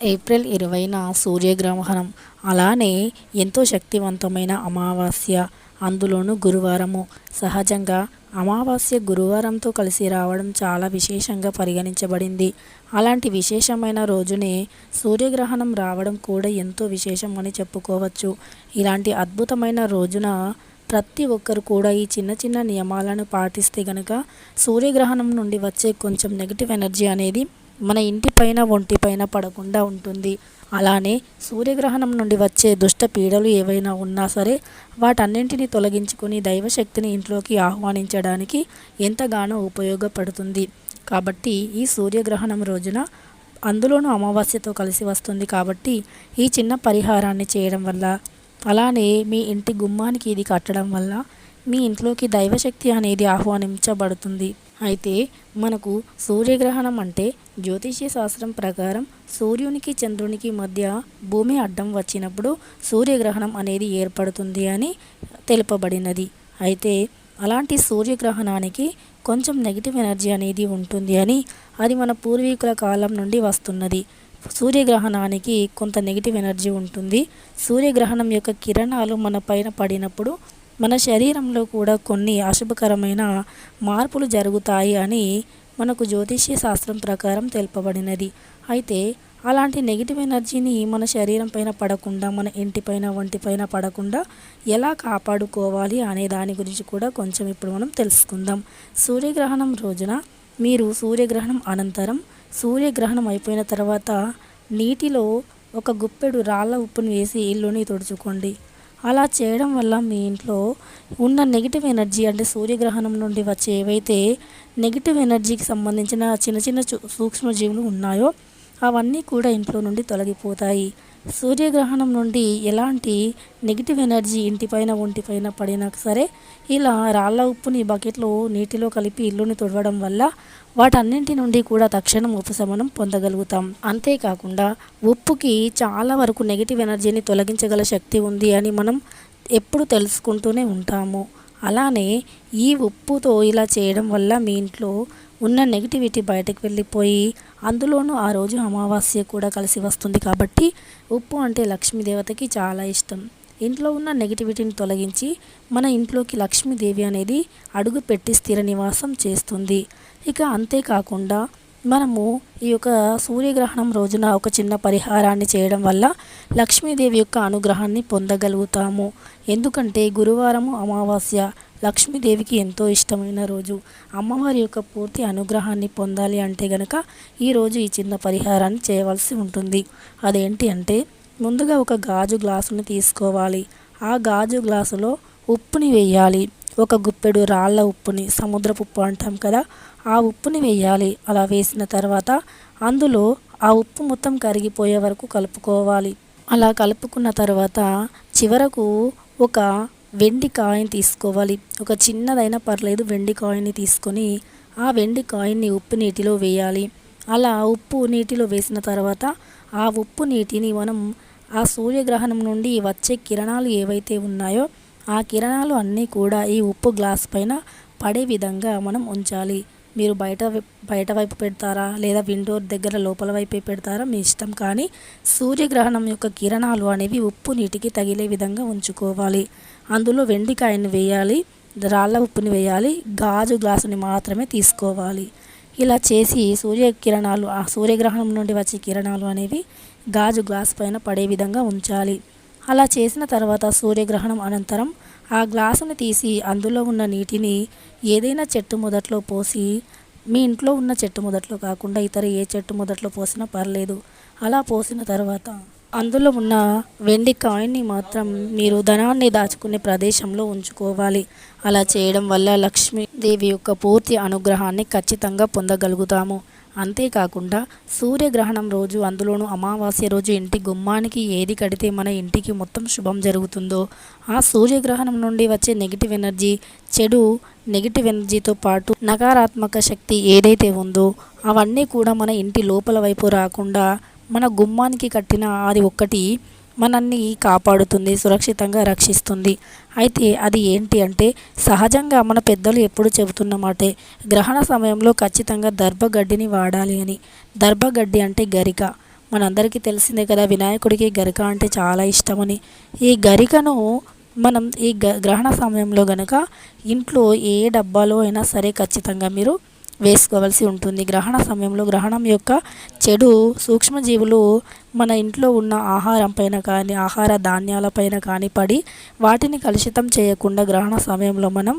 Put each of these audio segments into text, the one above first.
April ఇరవైన సూర్యగ్రహణం. అలానే ఎంతో శక్తివంతమైన అమావాస్య. అందులోనూ గురువారము. సహజంగా అమావాస్య గురువారంతో కలిసి రావడం చాలా విశేషంగా పరిగణించబడింది. అలాంటి విశేషమైన రోజునే సూర్యగ్రహణం రావడం కూడా ఎంతో విశేషం అని చెప్పుకోవచ్చు. ఇలాంటి అద్భుతమైన రోజున ప్రతి ఒక్కరు కూడా ఈ చిన్న చిన్న నియమాలను పాటిస్తే గనక సూర్యగ్రహణం నుండి వచ్చే కొంచెం నెగిటివ్ ఎనర్జీ అనేది మన ఇంటిపైన ఒంటిపైన పడకుండా ఉంటుంది. అలానే సూర్యగ్రహణం నుండి వచ్చే దుష్ట పీడలు ఏవైనా ఉన్నా సరే వాటన్నింటిని తొలగించుకొని దైవశక్తిని ఇంట్లోకి ఆహ్వానించడానికి ఎంతగానో ఉపయోగపడుతుంది. కాబట్టి ఈ సూర్యగ్రహణం రోజున అందులోనూ అమావాస్యతో కలిసి వస్తుంది కాబట్టి ఈ చిన్న పరిహారాన్ని చేయడం వల్ల అలానే మీ ఇంటి గుమ్మానికి ఇది కట్టడం వల్ల మీ ఇంట్లోకి దైవశక్తి అనేది ఆహ్వానించబడుతుంది. అయితే మనకు సూర్యగ్రహణం అంటే జ్యోతిష్య శాస్త్రం ప్రకారం సూర్యునికి చంద్రునికి మధ్య భూమి అడ్డం వచ్చినప్పుడు సూర్యగ్రహణం అనేది ఏర్పడుతుంది అని తెలుపబడినది. అయితే అలాంటి సూర్యగ్రహణానికి కొంచెం నెగిటివ్ ఎనర్జీ అనేది ఉంటుంది అని అది మన పూర్వీకుల కాలం నుండి వస్తున్నది. సూర్యగ్రహణానికి కొంత నెగిటివ్ ఎనర్జీ ఉంటుంది. సూర్యగ్రహణం యొక్క కిరణాలు మన పైన పడినప్పుడు మన శరీరంలో కూడా కొన్ని అశుభకరమైన మార్పులు జరుగుతాయి అని మనకు జ్యోతిష్య శాస్త్రం ప్రకారం తెలుపబడినది. అయితే అలాంటి నెగిటివ్ ఎనర్జీని మన శరీరం పైన పడకుండా మన ఇంటిపైన ఒంటిపైన పడకుండా ఎలా కాపాడుకోవాలి అనే దాని గురించి కూడా కొంచెం ఇప్పుడు మనం తెలుసుకుందాం. సూర్యగ్రహణం రోజున మీరు సూర్యగ్రహణం అనంతరం సూర్యగ్రహణం అయిపోయిన తర్వాత నీటిలో ఒక గుప్పెడు రాళ్ళ ఉప్పుని వేసి ఇల్లుని తుడుచుకోండి. అలా చేయడం వల్ల మీ ఇంట్లో ఉన్న నెగిటివ్ ఎనర్జీ అంటే సూర్యగ్రహణం నుండి వచ్చే ఏవైతే నెగిటివ్ ఎనర్జీకి సంబంధించిన చిన్న చిన్న సూక్ష్మజీవులు ఉన్నాయో అవన్నీ కూడా ఇంట్లో నుండి తొలగిపోతాయి. సూర్యగ్రహణం నుండి ఎలాంటి నెగిటివ్ ఎనర్జీ ఇంటిపైన ఒంటిపైన పడినా సరే ఇలా రాళ్ళ ఉప్పుని బకెట్లో నీటిలో కలిపి ఇల్లుని తుడవడం వల్ల వాటన్నింటి నుండి కూడా తక్షణం ఉపశమనం పొందగలుగుతాం. అంతేకాకుండా ఉప్పుకి చాలా వరకు నెగిటివ్ ఎనర్జీని తొలగించగల శక్తి ఉంది అని మనం ఎప్పుడు తెలుసుకుంటూనే ఉంటాము. అలానే ఈ ఉప్పుతో ఇలా చేయడం వల్ల మీ ఇంట్లో ఉన్న నెగిటివిటీ బయటకు వెళ్ళిపోయి అందులోనూ ఆ రోజు అమావాస్య కూడా కలిసి వస్తుంది కాబట్టి ఉప్పు అంటే లక్ష్మీదేవతకి చాలా ఇష్టం. ఇంట్లో ఉన్న నెగిటివిటీని తొలగించి మన ఇంట్లోకి లక్ష్మీదేవి అనేది అడుగు పెట్టి స్థిర నివాసం చేస్తుంది. ఇక అంతేకాకుండా మనము ఈ యొక్క సూర్యగ్రహణం రోజున ఒక చిన్న పరిహారాన్ని చేయడం వల్ల లక్ష్మీదేవి యొక్క అనుగ్రహాన్ని పొందగలుగుతాము. ఎందుకంటే గురువారము అమావాస్య లక్ష్మీదేవికి ఎంతో ఇష్టమైన రోజు. అమ్మవారి యొక్క పూర్తి అనుగ్రహాన్ని పొందాలి అంటే గనక ఈరోజు ఈ చిన్న పరిహారాన్ని చేయవలసి ఉంటుంది. అదేంటి అంటే ముందుగా ఒక గాజు గ్లాసుని తీసుకోవాలి. ఆ గాజు గ్లాసులో ఉప్పుని వేయాలి. ఒక గుప్పెడు రాళ్ళ ఉప్పుని సముద్రపు ఉప్పు అంటాం కదా ఆ ఉప్పుని వేయాలి. అలా వేసిన తర్వాత అందులో ఆ ఉప్పు మొత్తం కరిగిపోయే వరకు కలుపుకోవాలి. అలా కలుపుకున్న తర్వాత చివరకు ఒక వెండి కాయిన్ తీసుకోవాలి. ఒక చిన్నదైనా పర్లేదు వెండి కాయిన్ని తీసుకొని ఆ వెండి కాయిన్ని ఉప్పు నీటిలో వేయాలి. అలా ఉప్పు నీటిలో వేసిన తర్వాత ఆ ఉప్పు నీటిని మనం ఆ సూర్యగ్రహణం నుండి వచ్చే కిరణాలు ఏవైతే ఉన్నాయో ఆ కిరణాలు అన్నీ కూడా ఈ ఉప్పు గ్లాస్ పైన పడే విధంగా మనం ఉంచాలి. మీరు బయట బయట వైపు పెడతారా? లేదా విండో దగ్గర లోపల వైపే పెడతారా? మీ ఇష్టం. కానీ సూర్యగ్రహణం యొక్క కిరణాలు అనేవి ఉప్పు నీటికి తగిలే విధంగా ఉంచుకోవాలి. అందులో వెండికాయను వేయాలి రాళ్ళ ఉప్పుని వేయాలి గాజు గ్లాసుని మాత్రమే తీసుకోవాలి. ఇలా చేసి సూర్యకిరణాలు ఆ సూర్యగ్రహణం నుండి వచ్చే కిరణాలు అనేవి గాజు గ్లాస్ పైన పడే విధంగా ఉంచాలి. అలా చేసిన తర్వాత సూర్యగ్రహణం అనంతరం ఆ గ్లాసుని తీసి అందులో ఉన్న నీటిని ఏదైనా చెట్టు మొదట్లో పోసి మీ ఇంట్లో ఉన్న చెట్టు మొదట్లో కాకుండా ఇతర ఏ చెట్టు మొదట్లో పోసినా పర్లేదు. అలా పోసిన తర్వాత అందులో ఉన్న వెండి కాయిన్ని మాత్రం మీరు ధనాన్ని దాచుకునే ప్రదేశంలో ఉంచుకోవాలి. అలా చేయడం వల్ల లక్ష్మీదేవి యొక్క పూర్తి అనుగ్రహాన్ని ఖచ్చితంగా పొందగలుగుతాము. అంతేకాకుండా సూర్యగ్రహణం రోజు అందులోనూ అమావాస్య రోజు ఇంటి గుమ్మానికి ఏది కడితే మన ఇంటికి మొత్తం శుభం జరుగుతుందో ఆ సూర్యగ్రహణం నుండి వచ్చే నెగిటివ్ ఎనర్జీ చెడు నెగిటివ్ ఎనర్జీతో పాటు నకారాత్మక శక్తి ఏదైతే ఉందో అవన్నీ కూడా మన ఇంటి లోపల వైపు రాకుండా మన గుమ్మానికి కట్టిన అది ఒక్కటి మనల్ని కాపాడుతుంది సురక్షితంగా రక్షిస్తుంది. అయితే అది ఏంటి అంటే సహజంగా మన పెద్దలు ఎప్పుడు చెబుతున్న మాటే గ్రహణ సమయంలో ఖచ్చితంగా దర్భగడ్డిని వాడాలి అని. దర్భగడ్డి అంటే గరిక. మనందరికీ తెలిసిందే కదా వినాయకుడికి గరిక అంటే చాలా ఇష్టమని. ఈ గరికను మనం ఈ గ గ్రహణ సమయంలో గనక ఇంట్లో ఏ డబ్బాలో అయినా సరే ఖచ్చితంగా మీరు వేసుకోవాల్సి ఉంటుంది. గ్రహణ సమయంలో గ్రహణం యొక్క చెడు సూక్ష్మజీవులు మన ఇంట్లో ఉన్న ఆహారం పైన కానీ ఆహార ధాన్యాలపైన కానీ పడి వాటిని కలుషితం చేయకుండా గ్రహణ సమయంలో మనం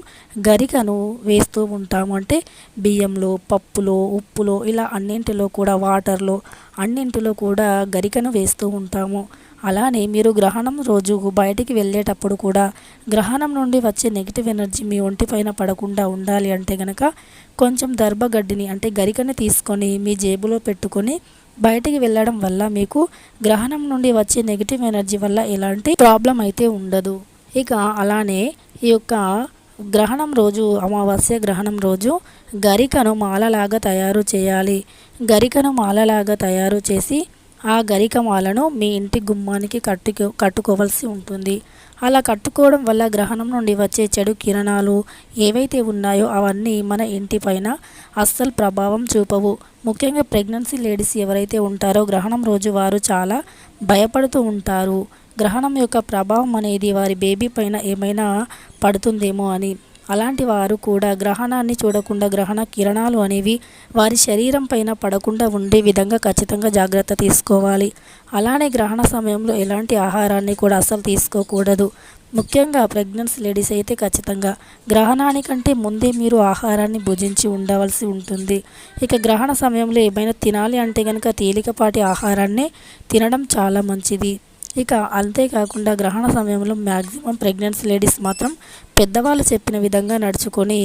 గరికను వేస్తూ ఉంటాము. అంటే బియ్యంలో పప్పులో ఉప్పులో ఇలా అన్నింటిలో కూడా వాటర్లో అన్నింటిలో కూడా గరికను వేస్తూ ఉంటాము. అలానే మీరు గ్రహణం రోజు బయటికి వెళ్ళేటప్పుడు కూడా గ్రహణం నుండి వచ్చే నెగిటివ్ ఎనర్జీ మీ ఒంటిపైన పడకుండా ఉండాలి అంటే కనుక కొంచెం దర్భగడ్డిని అంటే గరికని తీసుకొని మీ జేబులో పెట్టుకొని బయటికి వెళ్ళడం వల్ల మీకు గ్రహణం నుండి వచ్చే నెగిటివ్ ఎనర్జీ వల్ల ఎలాంటి ప్రాబ్లం అయితే ఉండదు. ఇక అలానే ఈ యొక్క గ్రహణం రోజు అమావాస్య గ్రహణం రోజు గరికను మాలలాగా తయారు చేయాలి. గరికను మాలలాగా తయారు చేసి ఆ గరికమాలను మీ ఇంటి గుమ్మానికి కట్టుకో కట్టుకోవాల్సి ఉంటుంది. అలా కట్టుకోవడం వల్ల గ్రహణం నుండి వచ్చే చెడు కిరణాలు ఏవైతే ఉన్నాయో అవన్నీ మన ఇంటిపైన అస్సలు ప్రభావం చూపవు. ముఖ్యంగా ప్రెగ్నెన్సీ లేడీస్ ఎవరైతే ఉంటారో గ్రహణం రోజు వారు చాలా భయపడుతూ ఉంటారు. గ్రహణం యొక్క ప్రభావం అనేది వారి బేబీ పైన ఏమైనా పడుతుందేమో అని. అలాంటి వారు కూడా గ్రహణాన్ని చూడకుండా గ్రహణ కిరణాలు అనేవి వారి శరీరం పైన పడకుండా ఉండే విధంగా ఖచ్చితంగా జాగ్రత్త తీసుకోవాలి. అలానే గ్రహణ సమయంలో ఎలాంటి ఆహారాన్ని కూడా అస్సలు తీసుకోకూడదు. ముఖ్యంగా ప్రెగ్నెన్సీ లేడీస్ అయితే ఖచ్చితంగా గ్రహణానికంటే ముందే మీరు ఆహారాన్ని భుజించి ఉండవలసి ఉంటుంది. ఇక గ్రహణ సమయంలో ఏమైనా తినాలి అంటే కనుక తేలికపాటి ఆహారాన్ని తినడం చాలా మంచిది. ఇక అంతేకాకుండా గ్రహణ సమయంలో మ్యాక్సిమం ప్రెగ్నెన్సీ లేడీస్ మాత్రం పెద్దవాళ్ళు చెప్పిన విధంగా నడుచుకొని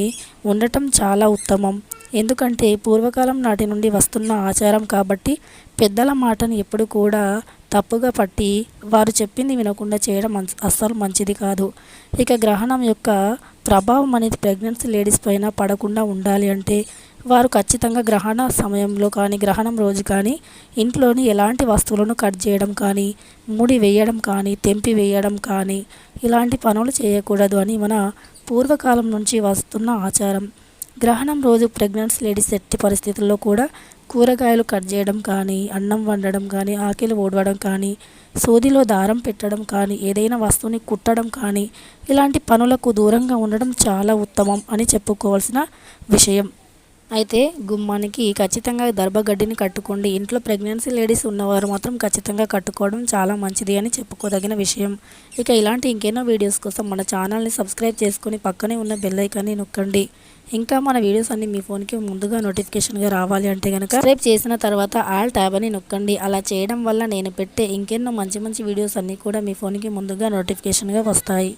ఉండటం చాలా ఉత్తమం. ఎందుకంటే పూర్వకాలం నాటి నుండి వస్తున్న ఆచారం కాబట్టి పెద్దల మాటను ఎప్పుడు కూడా తప్పుగా పట్టి వారు చెప్పింది వినకుండా చేయడం అస్సలు మంచిది కాదు. ఇక గ్రహణం యొక్క ప్రభావం అనేది ప్రెగ్నెన్సీ లేడీస్ పైన పడకుండా ఉండాలి అంటే వారు ఖచ్చితంగా గ్రహణ సమయంలో కానీ గ్రహణం రోజు కానీ ఇంట్లోని ఎలాంటి వస్తువులను కట్ చేయడం కానీ ముడి వేయడం కానీ తెంపి వేయడం కానీ ఇలాంటి పనులు చేయకూడదు అని మన పూర్వకాలం నుంచి వస్తున్న ఆచారం. గ్రహణం రోజు ప్రెగ్నెన్సీ లేడీస్ ఎట్టి పరిస్థితుల్లో కూడా కూరగాయలు కట్ చేయడం కానీ అన్నం వండడం కానీ ఆకలి ఓడవడం కానీ సూదిలో దారం పెట్టడం కానీ ఏదైనా వస్తువుని కుట్టడం కానీ ఇలాంటి పనులకు దూరంగా ఉండడం చాలా ఉత్తమం అని చెప్పుకోవాల్సిన విషయం. అయితే గుమ్మానికి ఖచ్చితంగా దర్భగడ్డిని కట్టుకోండి. ఇంట్లో ప్రెగ్నెన్సీ లేడీస్ ఉన్నవారు మాత్రం ఖచ్చితంగా కట్టుకోవడం చాలా మంచిది అని చెప్పుకోదగిన విషయం. ఇక ఇలాంటి ఇంకెన్నో వీడియోస్ కోసం మన ఛానల్ని సబ్స్క్రైబ్ చేసుకొని పక్కనే ఉన్న బెల్లైకాన్ని నొక్కండి. ఇంకా మన వీడియోస్ అన్ని మీ ఫోన్కి ముందుగా నోటిఫికేషన్గా రావాలి అంటే కనుక సబ్స్క్రైబ్ చేసిన తర్వాత ఆల్ ట్యాబ్ అని నొక్కండి. అలా చేయడం వల్ల నేను పెట్టే ఇంకెన్నో మంచి మంచి వీడియోస్ అన్నీ కూడా మీ ఫోన్కి ముందుగా నోటిఫికేషన్గా వస్తాయి.